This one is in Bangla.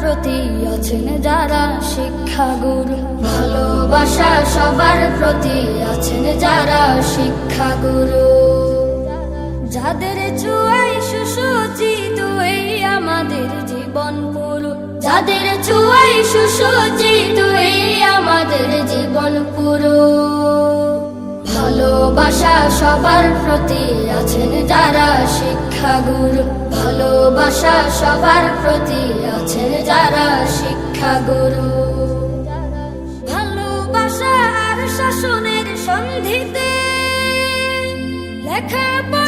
প্রতি আছেন যারা শিক্ষাগুরু। ভালোবাসা সবার প্রতি আছেন যারা শিক্ষাগুরু। যাদের চুয়াই সুসজ্জিত এই আমাদের জীবন পুরু। যাদের চুয়াই সুসজ্জিত এই আমাদের জীবন পুরু। ভালোবাসা সবার প্রতি আছেন যারা শিক্ষাগুরু। ভালোবাসা সবার প্রতি আছে যারা শিক্ষাগুরু। ভালোবাসা আর শাসনের সন্ধিতে লেখাপড়া